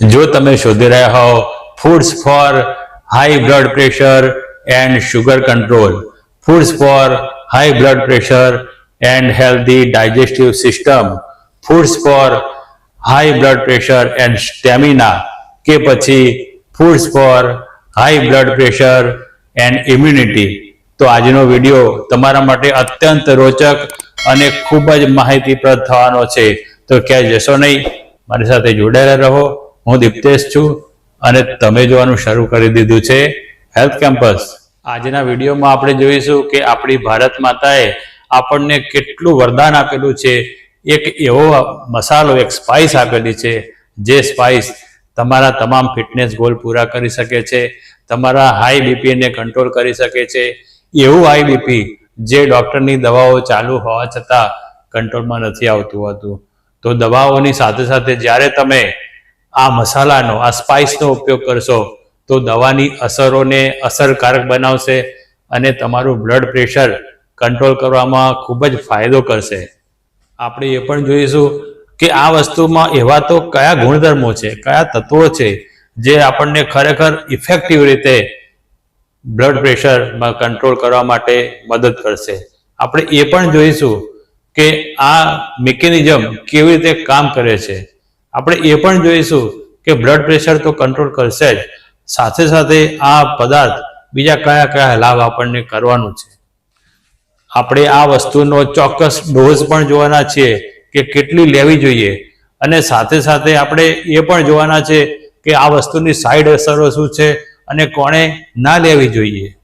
જો તમે શોધી રહ્યા હો foods for high blood pressure and sugar control foods for high blood pressure and healthy digestive system foods for high blood pressure and stamina કે પછી foods for high blood pressure and immunity તો આજનો video તમારા માટે અત્યંત રોચક અને ખૂબ જ માહિતીપ્રદ થવાનો છે. તો ક્યાંય જશો નહીં. મારી સાથે જોડાયેલા રહો. હું દીપ્તેશ છું અને તમે જોવાનું શરૂ કરી દીધું છે હેલ્થ કેમ્પસ આજના વિડીયોમાં આપણે જોઈશું કે આપણી ભારત માતાએ આપણને કેટલું વરદાન આપેલું છે. એક એવો મસાલો, એક સ્પાઇસ આપેલી છે, જે સ્પાઇસ તમારા તમામ ફિટનેસ ગોલ પૂરા કરી શકે છે, તમારા હાઈ બીપીને કંટ્રોલ કરી શકે છે. એવું હાઈ બીપી જે ડૉક્ટરની દવાઓ ચાલુ હોવા છતાં કંટ્રોલમાં નથી આવતું હોતું. તો દવાઓની સાથે સાથે જ્યારે તમે આ મસાલાનો, આ સ્પાઇસનો ઉપયોગ કરશો, તો દવાની અસરોને અસરકારક બનાવશે અને તમારું બ્લડ પ્રેશર કંટ્રોલ કરવામાં ખૂબ જ ફાયદો કરશે. આપણે એ પણ જોઈશું કે આ વસ્તુમાં એવા તો કયા ગુણધર્મો છે, કયા તત્વો છે, જે આપણને ખરેખર ઇફેક્ટિવ રીતે બ્લડ પ્રેશરમાં કંટ્રોલ કરવા માટે મદદ કરશે. આપણે એ પણ જોઈશું કે આ મિકેનિઝમ કેવી રીતે કામ કરે છે. આપણે એ પણ જોઈશું કે બ્લડ પ્રેશર તો કંટ્રોલ કરશે જ. સાથે સાથે આ પદાર્થ બીજા કયા કયા લાભ આપણને કરવાનું છે. આપણે આ વસ્તુનો ચોક્કસ ડોઝ પણ જોવાના છીએ કે કેટલી લેવી જોઈએ. અને સાથે સાથે આપણે એ પણ જોવાના છે કે આ વસ્તુની સાઈડ અસરો શું છે અને કોણે ના લેવી જોઈએ.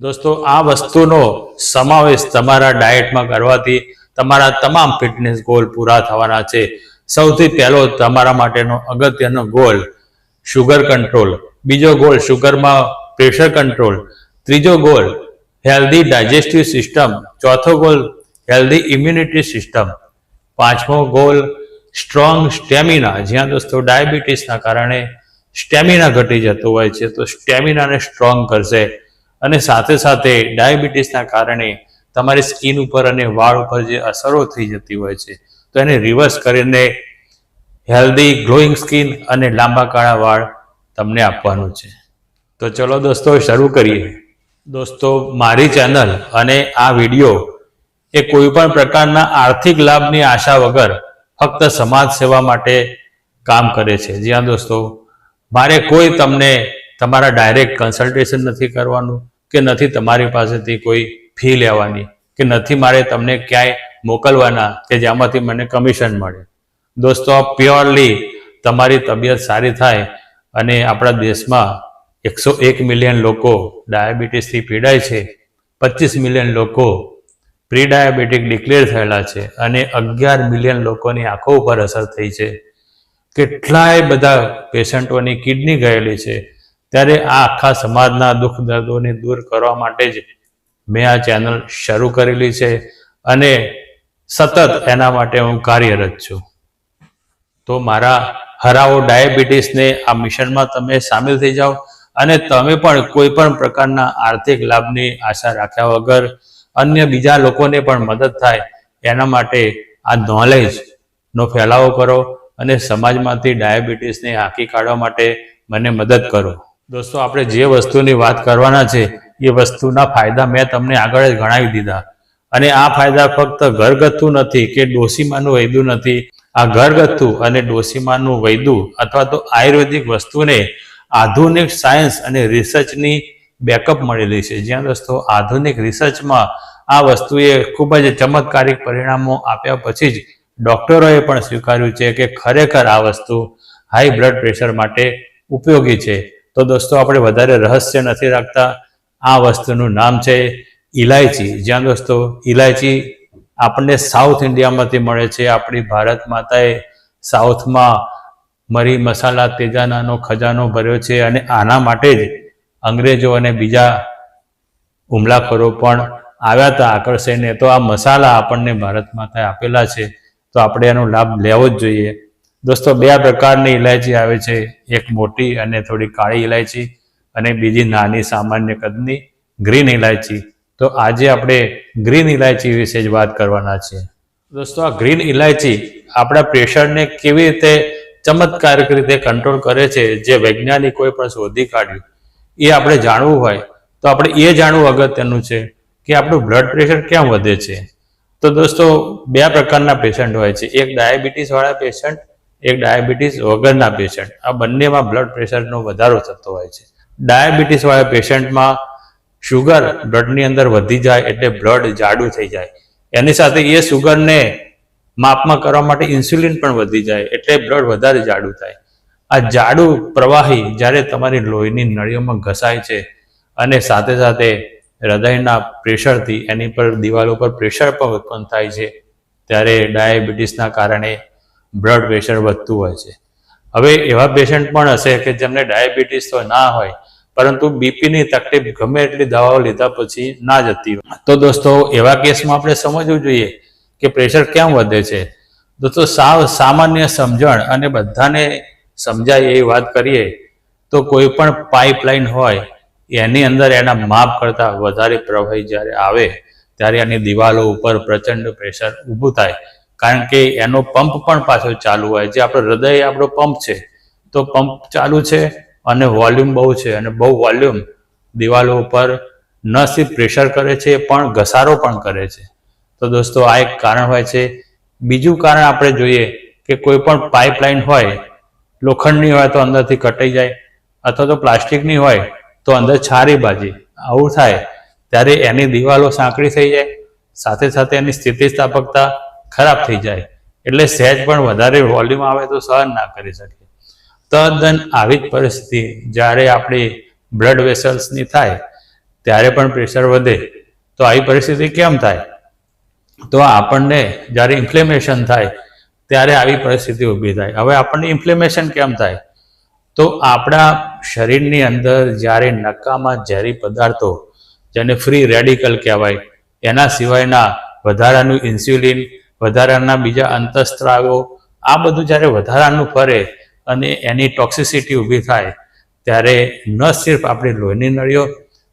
દોસ્તો, આ વસ્તુનો સમાવેશ તમારા ડાયટમાં કરવાથી તમારા તમામ ફિટનેસ ગોલ પૂરા થવાના છે. સૌથી પહેલો તમારા માટેનો અગત્યનો ગોલ શુગર કંટ્રોલ બીજો ગોલ શુગરમાં પ્રેશર કંટ્રોલ ત્રીજો ગોલ હેલ્ધી ડાયજેસ્ટિવ સિસ્ટમ ચોથો ગોલ હેલ્ધી ઇમ્યુનિટી સિસ્ટમ પાંચમો ગોલ સ્ટ્રોંગ સ્ટેમિના જ્યાં દોસ્તો ડાયાબિટીસના કારણે સ્ટેમિના ઘટી જતો હોય છે, તો સ્ટેમિનાને સ્ટ્રોંગ કરશે. અને સાથે સાથે ડાયાબિટીસના કારણે તમારી સ્કિન ઉપર અને વાળ ઉપર જે અસરો થઈ જતી હોય છે તો એને રિવર્સ કરીને હેલ્ધી ગ્લોઈંગ સ્કિન અને લાંબા કાળા વાળ તમને આપવાનું છે. તો ચલો દોસ્તો, શરૂ કરીએ. દોસ્તો, મારી ચેનલ અને આ વીડિયો એ કોઈ પણ પ્રકારના આર્થિક લાભની આશા વગર ફક્ત સમાજ સેવા માટે કામ કરે છે. જ્યાં દોસ્તો, મારે કોઈ તમને તમારા ડાયરેક્ટ કન્સલ્ટેશન નથી કરવાનું કે નથી તમારી પાસેથી કોઈ ફી લેવાની કે નથી મારે તમને ક્યાંય મોકલવાના કે જેમાંથી મને કમિશન મળે. દોસ્તો પ્યોરલી તમારી તબિયત સારી થાય અને આપણા દેશમાં એકસો એક મિલિયન લોકો ડાયાબિટીસથી પીડાય છે, પચીસ મિલિયન લોકો પ્રી ડાયાબિટીક ડિક્લેર થયેલા છે અને અગિયાર મિલિયન લોકોની આંખો ઉપર અસર થઈ છે. કેટલાય બધા પેશન્ટોની કિડની ગયેલી છે. ત્યારે આ આખા સમાજના દુઃખ દર્દોને દૂર કરવા માટે જ મેં આ ચેનલ શરૂ કરેલી છે અને સતત એના માટે હું કાર્યરત છું. તો મારા હરાવો ડાયાબિટીસને આ મિશનમાં તમે સામેલ થઈ જાઓ અને તમે પણ કોઈ પણ પ્રકારના આર્થિક લાભની આશા રાખ્યા વગર અન્ય બીજા લોકોને પણ મદદ થાય એના માટે આ નોલેજનો ફેલાવો કરો અને સમાજમાંથી ડાયાબિટીસને હાંકી કાઢવા માટે મને મદદ કરો. દોસ્તો, આપણે જે વસ્તુની વાત કરવાના છે એ વસ્તુના ફાયદા મેં તમને આગળ જ ગણાવી દીધા. અને આ ફાયદા ફક્ત ઘરગથ્થુ નથી કે ડોસીમાનું વૈદ્યું નથી. આ ઘરગથ્થુ અને ડોસીમાનું વૈદ્યું અથવા તો આયુર્વેદિક વસ્તુને આધુનિક સાયન્સ અને રિસર્ચની બેકઅપ મળેલી છે. જ્યાં દોસ્તો, આધુનિક રિસર્ચમાં આ વસ્તુએ ખૂબ જ ચમત્કારિક પરિણામો આપ્યા પછી જ ડોક્ટરોએ પણ સ્વીકાર્યું છે કે ખરેખર આ વસ્તુ હાઈ બ્લડ પ્રેશર માટે ઉપયોગી છે. તો દોસ્તો, આપણે વધારે રહસ્ય નથી રાખતા. આ વસ્તુનું નામ છે ઇલાયચી જ્યાં દોસ્તો ઇલાયચી આપણને સાઉથ ઇન્ડિયામાંથી મળે છે. આપણી ભારત માતાએ સાઉથમાં મરી મસાલા, તેજાનાનો ખજાનો ભર્યો છે અને આના માટે જ અંગ્રેજો અને બીજા હુમલાખોરો પણ આવ્યા હતા આકર્ષીને તો આ મસાલા આપણને ભારત માતાએ આપેલા છે. તો આપણે એનો લાભ લેવો જ જોઈએ. દોસ્તો, બે પ્રકારની ઇલાયચી આવે છે. એક મોટી અને થોડી કાળી ઇલાયચી અને બીજી નાની સામાન્ય કદની ગ્રીન ઇલાયચી તો આજે આપણે ગ્રીન ઇલાયચી વિશે જ વાત કરવાના છે દોસ્તો, આ ગ્રીન ઇલાયચી આપણા પ્રેશરને કેવી રીતે ચમત્કારક રીતે કંટ્રોલ કરે છે, જે વૈજ્ઞાનિકોએ પણ શોધી કાઢ્યું, એ આપણે જાણવું હોય, તો આપણે એ જાણવું અગત્યનું છે કે આપણું બ્લડ પ્રેશર કેમ વધે છે. તો દોસ્તો, બે પ્રકારના પેશન્ટ હોય છે, એક ડાયાબિટીસ વાળા પેશન્ટ એક ડાયાબિટીસ વગરના પેશન્ટ આ બંનેમાં બ્લડ પ્રેશરનો વધારો થતો હોય છે. ડાયાબિટીસ વાળા પેશન્ટમાં શુગર બ્લડની અંદર વધી જાય એટલે બ્લડ જાડું થઈ જાય. એની સાથે એ શુગરને માપમાં કરવા માટે ઇન્સ્યુલિન પણ વધી જાય એટલે બ્લડ વધારે જાડું થાય. આ જાડું પ્રવાહી જ્યારે તમારી લોહીની નળીઓમાં ઘસાય છે અને સાથે સાથે હૃદયના પ્રેશરથી એની પર દિવાલો પર પ્રેશર પણ ઉત્પન્ન થાય છે, ત્યારે ડાયાબિટીસના કારણે બ્લડ પ્રેશર વધતું હોય છે. હવે એવા પેશન્ટ પણ હશે કે જેમને ડાયાબિટીસ તો ના હોય પરંતુ બીપીની તકલીફ ગમે એટલી દવાઓ લીધા પછી ના જતી તો દોસ્તો, એવા કેસમાં આપણે સમજવું જોઈએ કે પ્રેશર કેમ વધે છે. દોસ્તો, સાવ સામાન્ય સમજણ અને બધાને સમજાય એવી વાત કરીએ તો કોઈ પણ પાઇપલાઇન હોય, એની અંદર એના માપ કરતાં વધારે પ્રવાહી જ્યારે આવે, ત્યારે એની દિવાલો ઉપર પ્રચંડ પ્રેશર ઊભું થાય. કારણ કે એનો પંપ પણ પાછો ચાલુ હોય. જે આપણો હૃદય આપણો પંપ છે. તો પંપ ચાલુ છે અને વોલ્યુમ બહુ છે અને બહુ વોલ્યુમ દિવાલો ઉપર ન સિર્ફ પ્રેશર કરે છે, પણ ઘસારો પણ કરે છે. તો દોસ્તો, આ એક કારણ હોય છે. બીજું કારણ આપણે જોઈએ કે કોઈ પણ પાઇપલાઇન હોય, લોખંડની હોય તો અંદરથી કટાઈ જાય, અથવા તો પ્લાસ્ટિકની હોય તો અંદર છારી બાજી, આવું થાય, ત્યારે એની દિવાલો સાંકડી થઈ જાય, સાથે સાથે એની સ્થિતિસ્થાપકતા ખરાબ થઈ જાય. એટલે સહેજ પણ વધારે વોલ્યુમ આવે તો સહન ના કરી શકે. તદ્દન આવી જ પરિસ્થિતિ. જ્યારે આપણી બ્લડ વેસલ્સની થાય, ત્યારે પણ પ્રેશર વધે, તો આવી પરિસ્થિતિ કેમ થાય? તો આપણને જ્યારે ઇન્ફ્લેમેશન થાય, ત્યારે આવી પરિસ્થિતિ ઊભી થાય. હવે આપણને ઇન્ફ્લેમેશન કેમ થાય? તો આપણા શરીરની અંદર જ્યારે નકામાં ઝેરી પદાર્થો, જેને ફ્રી રેડિકલ કહેવાય, એના સિવાયના વધારાનું ઇન્સ્યુલિન વધારાના બીજા અંતસ્ત્રાવો, આ બધું જ્યારે વધારાનું ફરે અને એની ટોક્સિસિટી ઊભી થાય ત્યારે ન સિર્ફ આપણી લોહીની નળીઓ,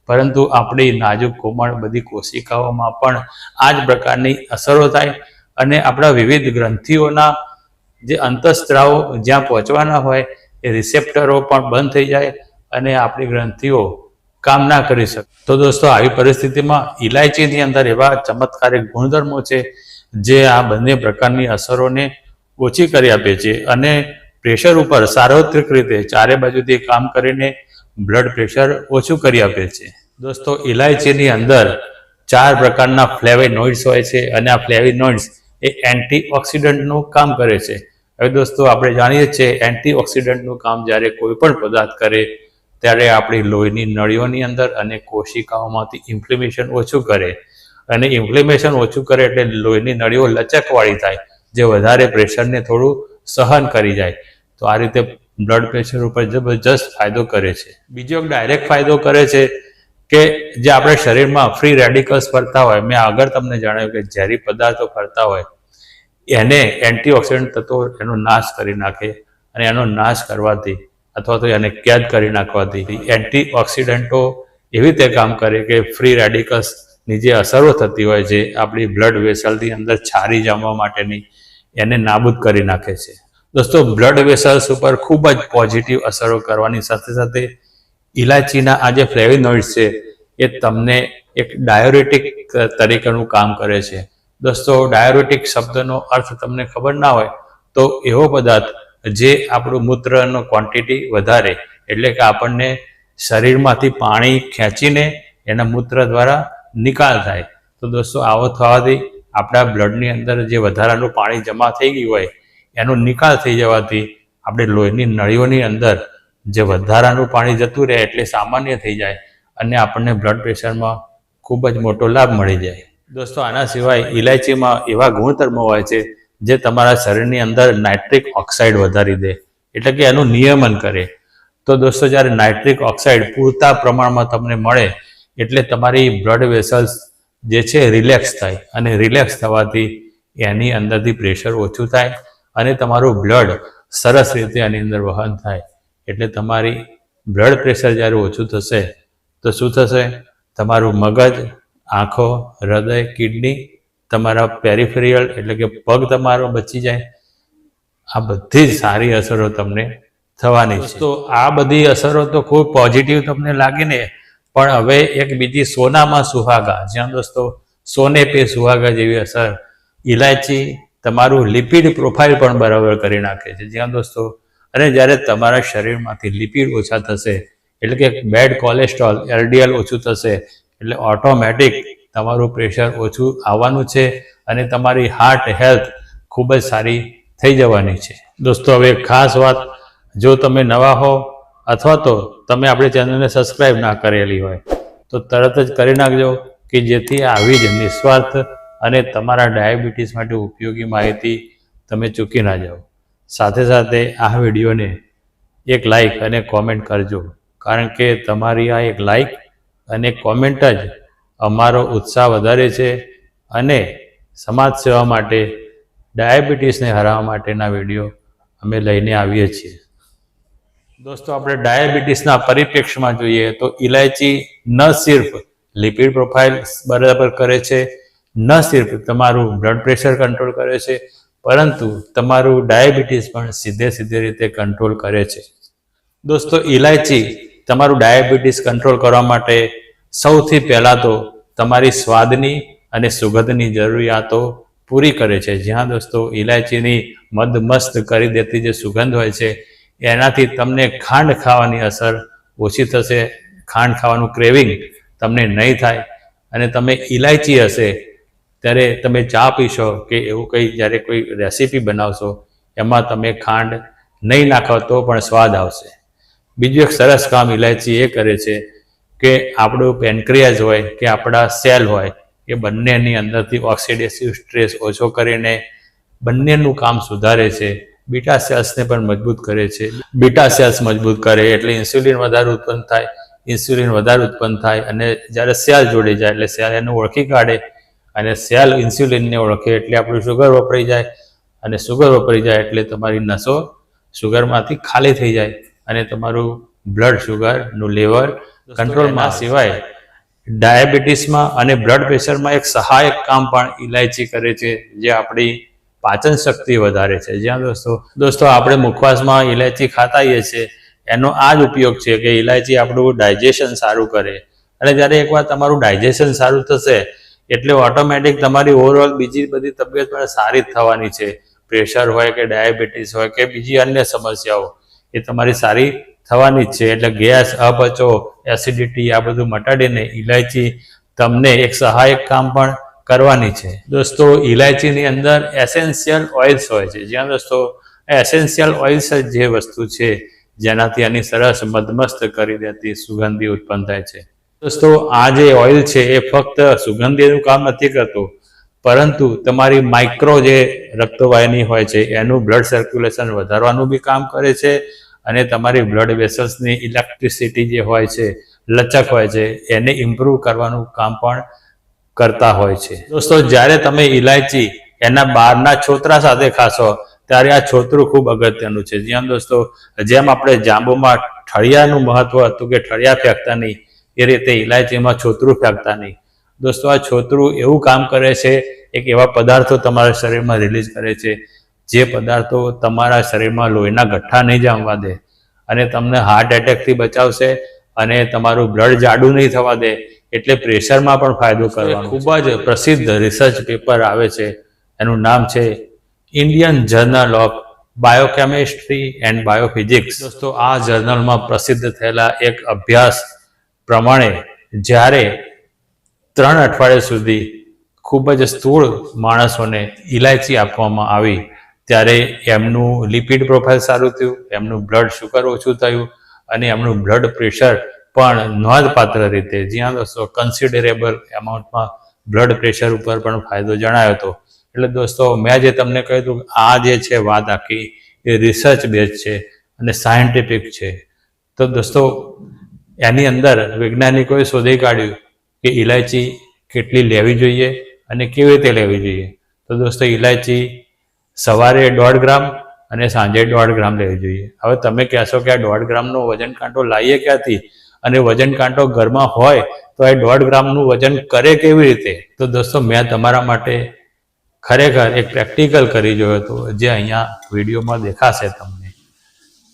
પરંતુ આપણી નાજુક કોમળ બધી કોશિકાઓમાં પણ આ જ પ્રકારની અસરો થાય અને આપણા વિવિધ ગ્રંથિઓના જે અંતસ્ત્રાવો જ્યાં પહોંચવાના હોય એ રિસેપ્ટરો પણ બંધ થઈ જાય અને આપણી ગ્રંથિઓ કામ ના કરી શકે. તો દોસ્તો, આવી પરિસ્થિતિમાં ઇલાયચીની અંદર એવા ચમત્કારિક ગુણધર્મો છે જે આ બંને પ્રકારની અસરોને ઓછી કરી આપે છે અને પ્રેશર ઉપર સાર્વત્રિક રીતે ચારે બાજુથી કામ કરીને બ્લડ પ્રેશર ઓછું કરી આપે છે. દોસ્તો ઇલાયચીની અંદર ચાર પ્રકારના ફ્લેવેનોઇડ્સ હોય છે અને આ ફ્લેવેનોઇડ્સ એ એન્ટીઓક્સિડન્ટનું કામ કરે છે. હવે દોસ્તો, આપણે જાણીએ છીએ એન્ટીઓક્સિડન્ટનું કામ જ્યારે કોઈ પણ પદાર્થ કરે ત્યારે આપણી લોહીની નળીઓની અંદર અને કોશિકાઓમાંથી ઇન્ફ્લેમેશન ઓછું કરે. અને ઇન્ફ્લેમેશન ઓછું કરે એટલે લોહીની નળીઓ લચકવાળી થાય, જે વધારે પ્રેશરને થોડું સહન કરી જાય. તો આ રીતે બ્લડ પ્રેશર ઉપર જબરજસ્ત ફાયદો કરે છે. બીજો એક ડાયરેક્ટ ફાયદો કરે છે કે જે આપણે શરીરમાં ફ્રી રેડિકલ્સ ફરતા હોય, મેં આગળ તમને જણાવ્યું કે ઝેરી પદાર્થો ફરતા હોય, એને એન્ટીઓક્સિડન્ટ તત્વો એનો નાશ કરી નાખે અને એનો નાશ કરવાથી અથવા તો એને કેદ કરી નાખવાથી એન્ટીઓક્સિડન્ટો એવી રીતે કામ કરે કે ફ્રી રેડિકલ્સની જે અસરો થતી હોય છે, આપણી બ્લડ વેસલની અંદર છારી જમવા માટેની, એને નાબૂદ કરી નાખે છે. દોસ્તો બ્લડ વેસલ્સ ઉપર ખૂબ જ પોઝિટિવ અસરો કરવાની સાથે સાથે ઇલાયચીના આ જે ફ્લેવિનોઇડ્સ છે, એ તમને એક ડાયોરેટિક તરીકેનું કામ કરે છે. દોસ્તો ડાયોરેટિક શબ્દનો અર્થ તમને ખબર ના હોય, તો એવો પદાર્થ જે આપણું મૂત્રનો ક્વોન્ટિટી વધારે, એટલે કે આપણને શરીરમાંથી પાણી ખેંચીને એના મૂત્ર દ્વારા નિકાલ થાય. તો દોસ્તો, આવો થવાથી આપણા બ્લડની અંદર જે વધારાનું પાણી જમા થઈ ગયું હોય એનો નિકાલ થઈ જવાથી આપણે લોહીની નળીઓની અંદર જે વધારાનું પાણી જતું રહે એટલે સામાન્ય થઈ જાય અને આપણને બ્લડ પ્રેશરમાં ખૂબ જ મોટો લાભ મળી જાય. દોસ્તો, આના સિવાય ઇલાયચીમાં એવા ગુણધર્મો હોય છે જે તમારા શરીરની અંદર નાઇટ્રિક ઓક્સાઇડ વધારી દે, એટલે કે એનું નિયમન કરે. તો દોસ્તો, જ્યારે નાઇટ્રિક ઓક્સાઇડ પૂરતા પ્રમાણમાં તમને મળે, એટલે તમારી બ્લડ વેસલ્સ જે છે રિલેક્સ થાય. અને રિલેક્સ થવાથી એની અંદરથી પ્રેશર ઓછું થાય અને તમારું બ્લડ સરસ રીતે આની અંદર વહન થાય. એટલે તમારી બ્લડ પ્રેશર જ્યારે ઓછું થશે, તો શું થશે? તમારું મગજ, આંખો, હૃદય, કિડની, તમારા પેરિફેરિયલ એટલે કે પગ તમારો બચી જાય. આ બધી જ સારી અસરો તમને થવાની છે. તો આ બધી અસરો તો ખૂબ પોઝિટિવ તમને લાગે ને, પણ હવે એક બીજી સોનામાં સુહાગા. જ્યાં દોસ્તો, સોને પે સુહાગા જેવી અસર. ઇલાયચી તમારું લિપિડ પ્રોફાઇલ પણ બરાબર કરી નાખે છે. જ્યાં દોસ્તો. અને જ્યારે તમારા શરીરમાંથી લિપિડ ઓછા થશે, એટલે કે બેડ કોલેસ્ટ્રોલ એલડીએલ ઓછું થશે, એટલે ઓટોમેટિક તમારું પ્રેશર ઓછું આવવાનું છે અને તમારી હાર્ટ હેલ્થ ખૂબ જ સારી થઈ જવાની છે. દોસ્તો, હવે ખાસ વાત, જો તમે નવા હો અથવા તો તમે આપણી ચેનલને સબસ્ક્રાઈબ ના કરેલી હોય, તો તરત જ કરી નાખજો કે જેથી આવી જ નિસ્વાર્થ અને તમારા ડાયાબિટીસ માટે ઉપયોગી માહિતી તમે ચૂકી ના જાઓ. સાથે સાથે આ વિડીયોને એક લાઈક અને કોમેન્ટ કરજો. કારણ કે તમારી આ એક લાઈક અને કોમેન્ટ જ અમારો ઉત્સાહ વધારે છે અને સમાજ સેવા માટે, ડાયાબિટીસને હરાવવા માટેના વીડિયો અમે લઈને આવીએ છીએ. દોસ્તો, આપણે ડાયાબિટીસના પરિપ્રેક્ષમાં જોઈએ તો ઇલાયચી ન સિર્ફ લિપિડ પ્રોફાઇલ બરાબર કરે છે ન સિર્ફ તમારું બ્લડ પ્રેશર કંટ્રોલ કરે છે, પરંતુ તમારું ડાયાબિટીસ પણ સીધે સીધી રીતે કંટ્રોલ કરે છે. દોસ્તો ઇલાયચી તમારું ડાયાબિટીસ કંટ્રોલ કરવા માટે સૌથી પહેલાં તો તમારી સ્વાદની અને સુગંધની જરૂરિયાતો પૂરી કરે છે. જ્યાં દોસ્તો ઇલાયચીની મદમસ્ત કરી દેતી જે સુગંધ હોય છે, એનાથી તમને ખાંડ ખાવાની અસર ઓછી થશે, ખાંડ ખાવાનું ક્રેવિંગ તમને નહીં થાય અને તમે ઇલાયચી હશે ત્યારે તમે ચા પીશો કે એવું કંઈ જ્યારે કોઈ રેસીપી બનાવશો, એમાં તમે ખાંડ નહીં નાખો તો પણ સ્વાદ આવશે. બીજું એક સરસ કામ ઇલાયચી એ કરે છે કે આપણું પેનક્રિયાઝ હોય કે આપણા સેલ હોય, એ બંનેની અંદરથી ઓક્સિડેસિવ સ્ટ્રેસ ઓછો કરીને બંનેનું કામ સુધારે છે. બીટા સેલ્સને પણ મજબૂત કરે છે. બીટા સેલ્સ મજબૂત કરે એટલે ઇન્સ્યુલિન વધારે ઉત્પન્ન થાય, ઇન્સ્યુલિન વધારે ઉત્પન્ન થાય અને જ્યારે સેલ જોડી જાય એટલે સેલ એને ઓળખી કાઢે અને સેલ ઇન્સ્યુલિનને ઓળખે એટલે આપણું શુગર વપરાઈ જાય. અને શુગર વપરાઈ જાય એટલે તમારી નસો શુગરમાંથી ખાલી થઈ જાય અને તમારું બ્લડ શુગરનું લેવલ કંટ્રોલમાં સિવાય ડાયાબિટીસમાં અને બ્લડ પ્રેશરમાં એક સહાયક કામ પણ ઇલાયચી કરે છે જે આપણી પાચન શક્તિ વધારે છે. જ્યાં દોસ્તો દોસ્તો આપણે મુખવાસમાં ઇલાયચી ખાતા હોઈએ છીએ એનો આ જ ઉપયોગ છે કે ઇલાયચી આપણું ડાયજેશન સારું કરે. અને જ્યારે એકવાર તમારું ડાયજેશન સારું થશે એટલે ઓટોમેટિક તમારી ઓવરઓલ બીજી બધી તબિયત પણ સારી થવાની છે. પ્રેશર હોય કે ડાયાબિટીસ હોય કે બીજી અન્ય સમસ્યાઓ, એ તમારી સારી થવાની જ છે. એટલે ગેસ, અપચો એસિડિટી આ બધું મટાડીને ઇલાયચી તમને એક સહાયક કામ પણ કરવાની છે. દોસ્તો ઇલાયચીની અંદર એસેન્શિયલ ઓઇલ્સ હોય છે. જ્યાં દોસ્તો એસેન્શિયલ ઓઇલ્સ જ જે વસ્તુ છે, જેનાથી આની સરસ મદમસ્ત કરી દેતી સુગંધી ઉત્પન્ન થાય છે. દોસ્તો, આ જે ઓઇલ છે એ ફક્ત સુગંધીનું કામ નથી કરતું, પરંતુ તમારી માઇક્રો જે રક્તવાહિની હોય છે, એનું બ્લડ સર્ક્યુલેશન વધારવાનું બી કામ કરે છે અને તમારી બ્લડ વેસલ્સની ઇલેક્ટ્રિસિટી જે હોય છે, લચક હોય છે, એને ઇમ્પ્રૂવ કરવાનું કામ પણ કરતા હોય છે. દોસ્તો, જ્યારે તમે ઇલાયચી એના બહારના છોતરા સાથે ખાશો, ત્યારે આ છોતરું ખૂબ અગત્યનું છે. જ્યાં દોસ્તો, જેમ આપણે જાંબુમાં ઠળિયાનું મહત્વ હતું કે ઠળિયા ફેંકતા નહીં એ રીતે ઇલાયચીમાં છોતરું ફેંકતા નહીં. દોસ્તો આ છોતરું એવું કામ કરે છે એક એવા પદાર્થો તમારા શરીરમાં રિલીઝ કરે છે જે પદાર્થો તમારા શરીરમાં લોહીના ગઠ્ઠા નહીં જામવા દે અને તમને હાર્ટ એટેકથી બચાવશે અને તમારું બ્લડ જાડું નહીં થવા દે એટલે પ્રેશરમાં પણ ફાયદો કરવાનો ખૂબ જ પ્રસિદ્ધ રિસર્ચ પેપર આવે છે. એનું નામ છે Indian journal of biochemistry and biophysics દોસ્તો આ જર્નલમાં પ્રસિદ્ધ થયેલા એક અભ્યાસ પ્રમાણે જ્યારે ત્રણ અઠવાડિયા સુધી ખૂબ જ સ્થૂળ માણસોને ઇલાયચી આપવામાં આવી, ત્યારે એમનું લિપિડ પ્રોફાઇલ સારું થયું, એમનું બ્લડ શુગર ઓછું થયું અને એમનું બ્લડ પ્રેશર પણ નોંધપાત્ર રીતે, જ્યાં દોસ્તો કન્સિડરેબલ એમાઉન્ટમાં બ્લડ પ્રેશર ઉપર પણ ફાયદો જણાયો હતો. એટલે દોસ્તો, મેં જે તમને કહ્યું હતું આ જે છે વાત આખી, એ રિસર્ચ બેઝ છે અને સાયન્ટિફિક છે. તો દોસ્તો એની અંદર વૈજ્ઞાનિકોએ શોધી કાઢ્યું કે ઇલાયચી કેટલી લેવી જોઈએ અને કેવી રીતે લેવી જોઈએ. તો દોસ્તો ઇલાયચી સવારે દોઢ ગ્રામ અને સાંજે દોઢ ગ્રામ લેવી જોઈએ. હવે તમે કહેશો કે આ દોઢ ગ્રામનો વજન કાંટો લાવીએ ક્યાંથી? અને વજન કાંટો ઘરમાં હોય તો એ દોઢ ગ્રામનું વજન કરે કેવી રીતે? તો દોસ્તો, મેં તમારા માટે ખરેખર એક પ્રેક્ટિકલ કરી જોયો હતો, જે અહીંયા વિડીયોમાં દેખાશે તમને.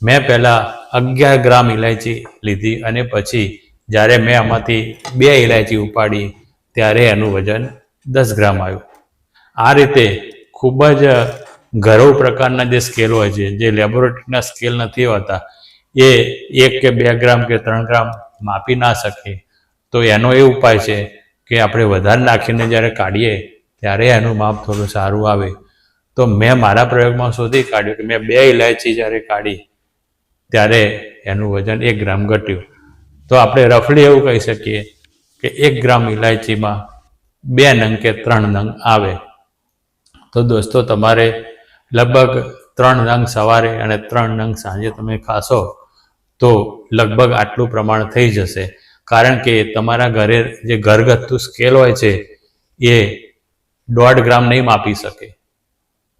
મેં પહેલાં અગિયાર ગ્રામ ઇલાયચી લીધી અને પછી જ્યારે મેં આમાંથી બે ઇલાયચી ઉપાડી ત્યારે એનું વજન દસ ગ્રામ આવ્યું. આ રીતે ખૂબ જ ઘરોળ પ્રકારના જે સ્કેલ હોય છે, જે લેબોરેટરીના સ્કેલ નથી હોતા, એ એક કે બે ગ્રામ કે ત્રણ ગ્રામ માપી ના શકે. તો એનો એ ઉપાય છે કે આપણે વધારે નાખીને જ્યારે કાઢીએ ત્યારે એનું માપ થોડું સારું આવે. તો મેં મારા પ્રયોગમાં શોધી કાઢ્યું કે મેં બે ઇલાયચી જ્યારે કાઢી ત્યારે એનું વજન એક ગ્રામ ઘટ્યું. તો આપણે રફલી એવું કહી શકીએ કે એક ગ્રામ ઇલાયચીમાં બે નંગ કે ત્રણ નંગ આવે. તો દોસ્તો, તમારે લગભગ ત્રણ નંગ સવારે અને ત્રણ નંગ સાંજે તમે ખાશો, તો લગભગ આટલું પ્રમાણ થઈ જશે. કારણ કે તમારા ઘરે જે ઘરગથ્થુ સ્કેલ હોય છે, એ દોઢ ગ્રામ નહીં માપી શકે.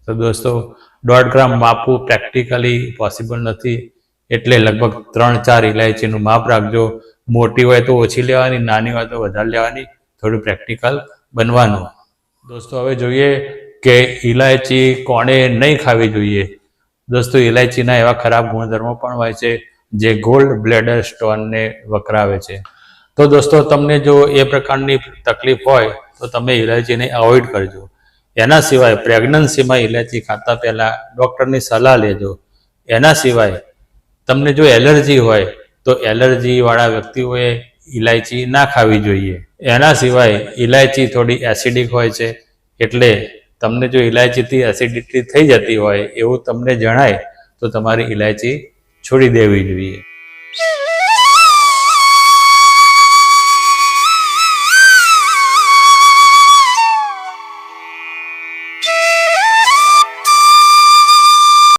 તો દોસ્તો, દોઢ ગ્રામ માપવું પ્રેક્ટિકલી પોસિબલ નથી. એટલે લગભગ ત્રણ ચાર ઇલાયચીનું માપ રાખજો. મોટી હોય તો ઓછી લેવાની, નાની હોય તો વધારે લેવાની. થોડું પ્રેક્ટિકલ બનવાનું. દોસ્તો, હવે જોઈએ કે ઇલાયચી કોણે નહીં ખાવી જોઈએ. દોસ્તો ઇલાયચીના એવા ખરાબ ગુણધર્મો પણ હોય છે જે ગોલ્ડ બ્લેડર સ્ટોનને વકરાવે છે. તો દોસ્તો, તમને જો એ પ્રકારની તકલીફ હોય, તો તમે ઇલાયચીને અવોઇડ કરજો. એના સિવાય પ્રેગ્નન્સીમાં ઇલાયચી ખાતા પહેલાં ડૉક્ટરની સલાહ લેજો. એના સિવાય તમને જો એલર્જી હોય, તો એલર્જીવાળા વ્યક્તિઓએ ઇલાયચી ના ખાવી જોઈએ. એના સિવાય ઇલાયચી થોડી એસિડિક હોય છે, એટલે તમને જો ઇલાયચીથી એસિડિટી થઈ જતી હોય એવું તમને જણાય, તો તમારી ઇલાયચી છોડી દેવી જોઈએ.